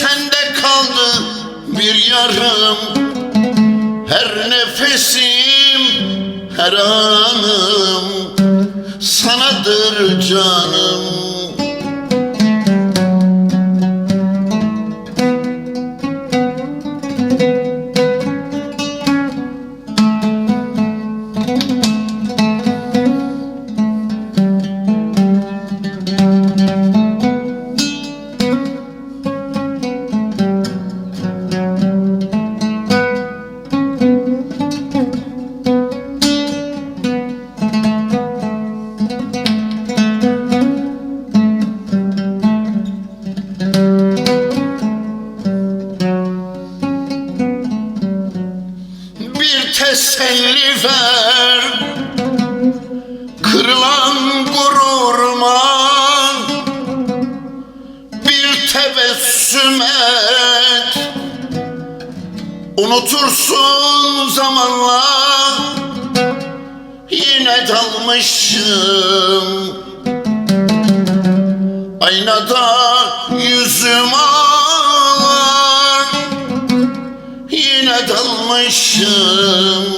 sende kaldı bir yarım. Her nefesim her anım Sanadır canım ver Kırılan gururuma bir tebessüm et. Unutursun zamanla yine dalmışım. Aynada yüzüm ağlar Yine dalmışım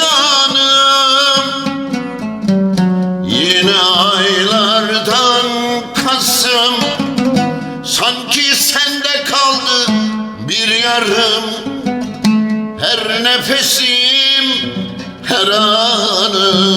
Sanki sende kaldı bir yarım. Her nefesim, her anım